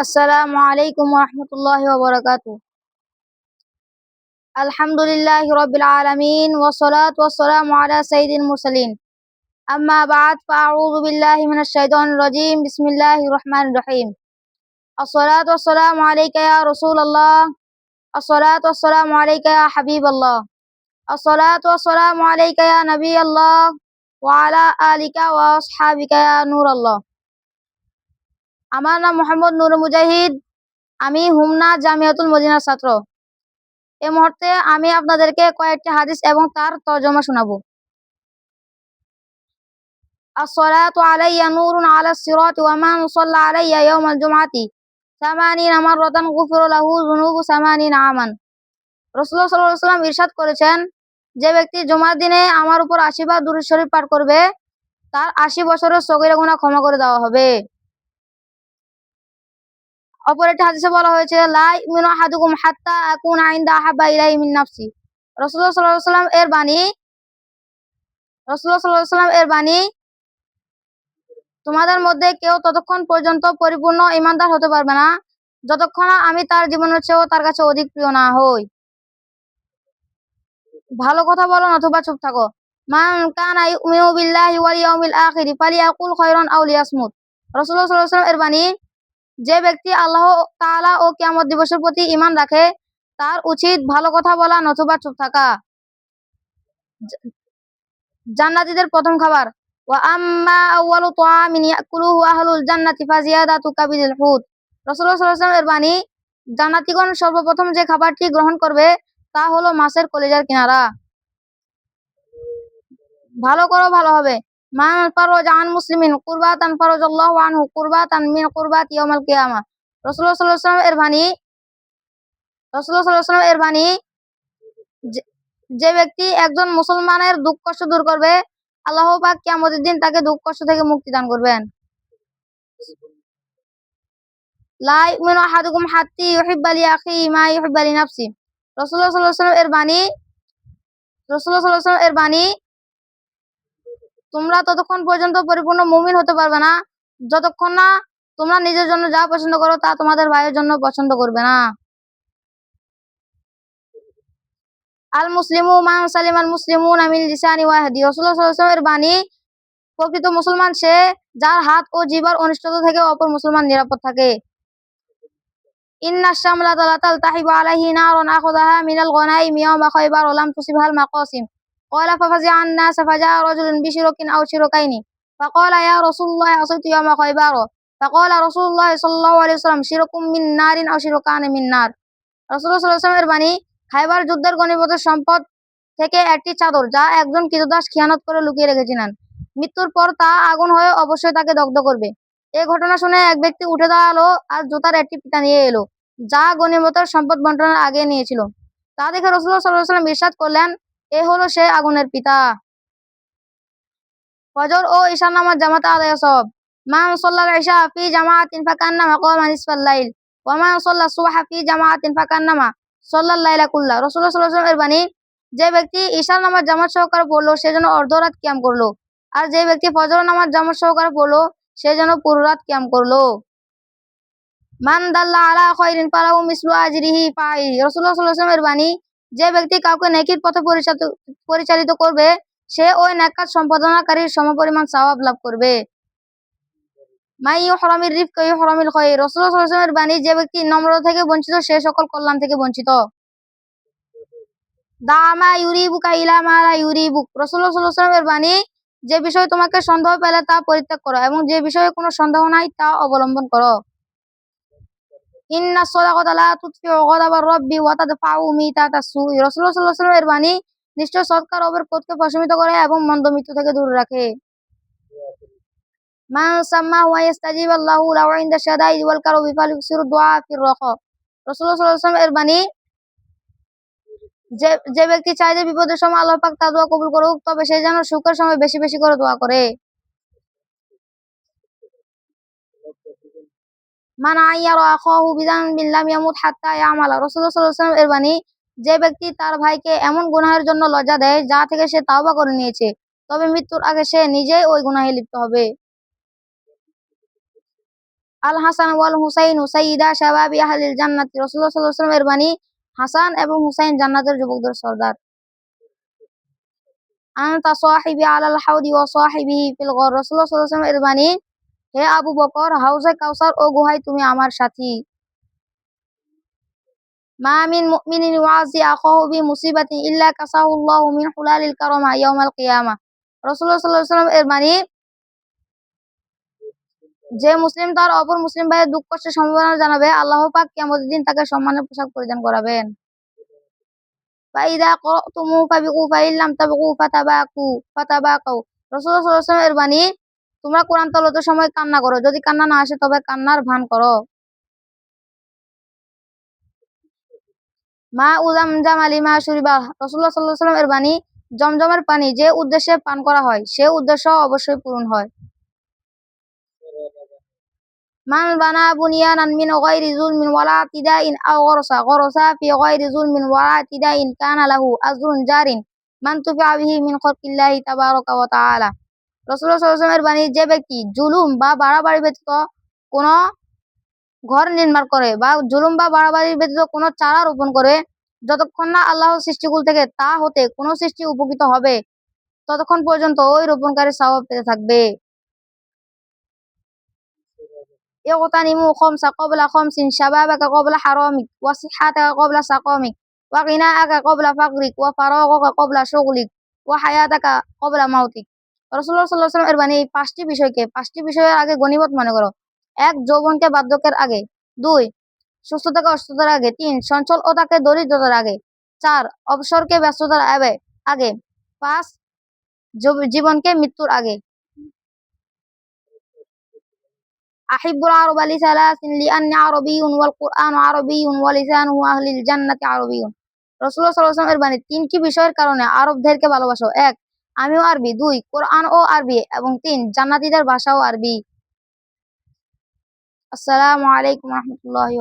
আসসালামু আলাইকুম রহমতুল্লাহ বরকাত আলহামদুলিল্লাহ রবিল আলমিন ওসলাত ওসালাম আলা সঈদিন মুরসালিন। আম্মা বাদ, ফাউযু বিল্লাহি মিনাশ শাইতানির রাজিম। বিসমিল্লাহির রহমানির রহিম। আসসালাতু ওয়াসসালামু আলাইকা ইয়া রাসূলুল্লাহ। আসসালাতু ওয়াসসালামু আলাইকা ইয়া হাবিবাল্লাহ। আসসালাতু ওয়াসসালামু আলাইকা নবী আল্লাহ। ওয়া আলিকা ওয়া আসহাবিকা ইয়া নূর আল্লাহ। আমার নাম মোহাম্মদ নুর মুজাহিদ আমি হুমনা জামিয়াতুল মদিনার ছাত্র এই মুহূর্তে আমি আপনাদেরকে কয়েকটি হাদিস এবং তার তর্জমা শোনাবো الصلاة علي نور على الصراط ومن صلى علي يوم الجمعة ثمانين مرة غفر له ذنوب ثمانين عاما রসুল্লাহ সাল্লাহ সাল্লাম ইরশাদ করেছেন যে ব্যক্তি জুমার দিনে আমার উপর আশি বার দুরূদ শরীফ পাঠ করবে তার আশি বছরের সগীরা গুনাহ ক্ষমা করে দেওয়া হবে অপর একটি হাদিসে বলা হয়েছে, লা ইউমিনু আহাদুকুম হাত্তা আকুনা ইনদা আহাব্বা ইলাইহি মিন নাফসি। রাসূলুল্লাহ সাল্লাল্লাহু আলাইহি এর বাণী, রাসূলুল্লাহ সাল্লাল্লাহু আলাইহি এর বাণী, তোমাদের মধ্যে কেউ ততক্ষণ পর্যন্ত পরিপূর্ণ ইমানদার হতে পারবে না, যতক্ষণ আমি তার জীবনের চেয়েও তার কাছে অধিক প্রিয় না হই। ভালো কথা বলো অথবা চুপ থাকো। মান কানা ইউমিনু বিল্লাহি ওয়াল ইয়াউমিল আখির ফালিয়াকুল খায়রান আও লিয়াসমুত। রাসূলুল্লাহ সাল্লাল্লাহু আলাইহি ওয়াসাল্লাম এর বাণী যে ব্যক্তি আল্লাহ তাআলা ও কিয়ামত দিবসের প্রতি ঈমান রাখে, তার উচিত ভালো কথা বলা নতুবা চুপ থাকা। জান্নাতীদের প্রথম খাবার জান্নাতীগণ সর্বপ্রথম যে খাবারটি গ্রহণ করবে, তা হলো মাছের কলিজার কিনারা। ভালো করো, ভালো হবে। মান ফারাজা আন মুসলিমিন কুরবাতান ফারাজাল্লাহু আনহু কুরবাতান মিন কুরবাত ইয়াউমাল কিয়ামা। রাসূলুল্লাহ সাল্লাল্লাহু আলাইহি ওয়াসাল্লাম এর বাণী, রাসূলুল্লাহ সাল্লাল্লাহু আলাইহি ওয়াসাল্লাম যে ব্যক্তি একজন মুসলমানের দুঃখ কষ্ট দূর করবে, আল্লাহ পাক কিয়ামতের দিন তাকে দুঃখ কষ্ট থেকে মুক্তি দান করবেন। লা ইউমিনু আহাদুকুম হাত্তি ইউহিব্বা লিআখিহি মা ইউহিব্বা লিনাফসি রাসূলুল্লাহ সাল্লাল্লাহু আলাইহি ওয়াসাল্লাম এর বাণী, রাসূলুল্লাহ সাল্লাল্লাহু আলাইহি ওয়াসাল্লাম এর বাণী তোমরা ততক্ষণ পর্যন্ত পরিপূর্ণ মুমিন হতে পারবে না। যতক্ষণ না তোমরা নিজের জন্য যা পছন্দ করো তা তোমাদের ভাইয়ের জন্য পছন্দ করবে না। আল মুসলিমু সালিম আল মুসলিমুন আমিল লিসানি ওয়া হাদি রাসূলুল্লাহ বাণী, প্রকৃত মুসলমান সে যার হাত ও জিহ্বার অনিষ্টতা থেকে অপর মুসলমান নিরাপদ থাকে। ইন্না শামলা তালাতাল তাহিবু আলাইহি নারুন আখুদাহা মিনাল গনাইম ইয়াওমা খায়বার ওয়া লাম তুসিবহাল মাকাসিম। قال ففزع الناس فجاء رجل بشرك أو شركين فقال يا رسول الله عصيت يوم خيبر فقال رسول الله صلى الله عليه وسلم شرك من نار أو شركان من نار রাসূলুল্লাহ সাল্লাল্লাহু আলাইহি ওয়াসাল্লামের বাণী খাইবার যুদ্ধের গণিমতের সম্পদ থেকে একটি চাদর যা একজন কৃতদাস খিয়ানত করে লুকিয়ে রেখেছিলেন মৃত্যুর পর তা আগুন হয়ে অবশ্যই তাকে দগ্ধ করবে এই ঘটনা শুনে এক ব্যক্তি উঠে দাঁড়ালো আর জুতার একটি পিতা নিয়ে এলো যা গণিমতের সম্পদ বন্টনের আগে নিয়েছিল তা দেখে রসুল্লাহ সাল্লাহ সাল্লাম ইরশাদ করলেন এ হলো সে আগুনের পিতা। ফজর ও ঈশার নামাজ জামাতে আদায় সব। নিসফাল লাইল। ওয়া লাইলা কুল্লা। রাসূলুল্লাহ সাল্লাল্লাহু আলাইহি যে ব্যক্তি ঈশার নামাজ জামাত সহকারে পড়ল, সে যেন অর্ধরাত কিয়াম করল। আর যে ব্যক্তি ফজর নামাজ জামাত সহকারে পড়ল, সে যেন পুরো রাত কিয়াম করল। মান দাল্লা আলা খায়রিন ফালাহু মিসলু আজরিহি ফাই রাসূলুল্লাহ সাল্লাল্লাহু আলাইহি বাণী যে ব্যক্তি কাউকে নেকির পথে পরিচালিত করবে, সে ওই নেকাত সম্পাদনাকারীর সমপরিমাণ সওয়াব লাভ করবে। বাণী, যে ব্যক্তি নম্রতা থেকে বঞ্চিত, সে সকল কল্যাণ থেকে বঞ্চিত। দামা ইউরিবুকা ইলা মা লা ইউরিবুক। সাল্লাল্লাহু বাণী, যে বিষয়ে তোমাকে সন্দেহ পেলে তা পরিত্যাগ করো, এবং যে বিষয়ে কোনো সন্দেহ নাই তা অবলম্বন করো। ইন্না লা ওয়া তাদফাউ রাসূলুল্লাহ সাল্লাল্লাহু আলাইহি নিশ্চয় সৎকার প্রশমিত করে এবং মন্দ মৃত্যু থেকে দূরে রাখে। মান ওয়া ইস্তাজিব আল্লাহু লাহু ইনদা ওয়াল দুআ ফির রাসূলুল্লাহ সাল্লাল্লাহু আলাইহি যে যে ব্যক্তি চায় যে বিপদের সময় আল্লাহ পাক তার দোয়া কবুল করুক, তবে সে যেন সুখের সময় বেশি বেশি করে দোয়া করে। মান আইয়ারা আখাহু বিযানবিন লাম ইয়ামুত হাত্তা ইয়ামালা। রাসূলুল্লাহ এর বাণী, যে ব্যক্তি তার ভাইকে এমন গুনাহের জন্য লজ্জা দেয়, যা থেকে সে তাওবা করে নিয়েছে, তবে মৃত্যুর আগে সে নিজেই ওই গুনাহে লিপ্ত হবে। আল হাসান ওয়াল হুসাইন সাইয়্যিদা শাবাবি আহলিল জান্নাতি। রাসূলুল্লাহ সাল্লাল্লাহু আলাইহি ওয়াসাল্লাম এর বাণী, হাসান এবং হুসাইন জান্নাতের যুবকদের সর্দার। আনতা সাহিবি আলাল হাউদি ওয়া সাহিবিহি ফিল গর রাসূলুল্লাহ সাল্লাল্লাহু আলাইহি ওয়াসাল্লাম এর বাণী হে আবু বকর হাউজে কাউসার ও গুহায় তুমি আমার সাথী। মা মিন মুসিবাতিন ইল্লা কাসাহুল্লাহু মিন হুলালিল কারামা ইয়াউমাল কিয়ামা। রাসূলুল্লাহ সাল্লাল্লাহু আলাইহি এর বাণী যে মুসলিম তার অপর মুসলিম ভাইয়ের দুঃখ কষ্টের সম্ভাবনা জানাবে, আল্লাহ পাক কিয়ামতের দিন তাকে সম্মানের পোশাক পরিধান করাবেন। ফাইদা ক্বারাতুমু ফাবিকু ফাইল্লাম তাবগু ফাতাবাকু, ফাতাবাকাউ। রাসূলুল্লাহ সাল্লাল্লাহু আলাইহি এর বাণী তোমরা কোরআন তেলাওয়াতের সময় কান্না করো। যদি কান্না না আসে, তবে কান্নার ভান করো। মা উজামজাম আলিমা শুরিবা রাসূলুল্লাহ সাল্লাল্লাহু আলাইহি ওয়াসাল্লাম এর বাণী, জমজমের পানি যে উদ্দেশ্যে পান করা হয়, সে উদ্দেশ্য অবশ্যই পূরণ হয়। মান বানা বুনিয়ানান মিন গায়রি যুলমিন ওয়ালা তিদাইন আও গরসা গরসা ফি গায়রি যুলমিন ওয়ালা তিদাইন কানা লাহু আজরুন জারিন, মান বিহি মিন তাবারাকা ওয়া তাআলা। রাসূলুল্লাহ সাল্লাল্লাহু আলাইহি ওয়াসাল্লাম এর বাণী যে ব্যক্তি জুলুম বা বাড়াবাড়ি ব্যতীত কোন ঘর নির্মাণ করে বা জুলুম বা বাড়াবাড়ি ব্যতীত কোন চারা রোপণ করে যতক্ষণ না আল্লাহর সৃষ্টিকুল থেকে তা হতে কোন সৃষ্টি উপকৃত হবে ততক্ষণ পর্যন্ত ওই রোপণকারী সওয়াব পেতে থাকবে اغتنموا خمس قبل خمس شبابك قبل حرامك وصحتك قبل سقامك وغناءك قبل فقرك وفراغك قبل شغلك وحياتك قبل موتك রাসূলুল্লাহ সাল্লাল্লাহু আলাইহি ওয়াসাল্লাম এর বাণী এই পাঁচটি বিষয়কে, পাঁচটি বিষয়ের আগে মনে করো। এক, যৌবনকে আগে। দুই অসুস্থতার আগে। তিন দরিদ্রতার আগে। চার, অবসরকে ব্যস্ততার আগে। পাঁচ জীবনকে মৃত্যুর আগে। আহিব্বুল আরব লিসালাসিন লিআন্নি আরবিয়্যুন ওয়াল কুরআনু আরবিয়্যুন ওয়া আহলিল জান্নাতি আরবিয়্যুন রাসূলুল্লাহ সাল্লাল্লাহু আলাইহি ওয়াসাল্লাম এর বাণী তিনটি বিষয়ের কারণে আরবদেরকে ভালোবাসো। এক আমিও আরবি দুই কোরআন ও আরবি এবং তিন জান্নাতিদের ভাষাও আরবি। আসসালামু আলাইকুম রাহমাতুল্লাহি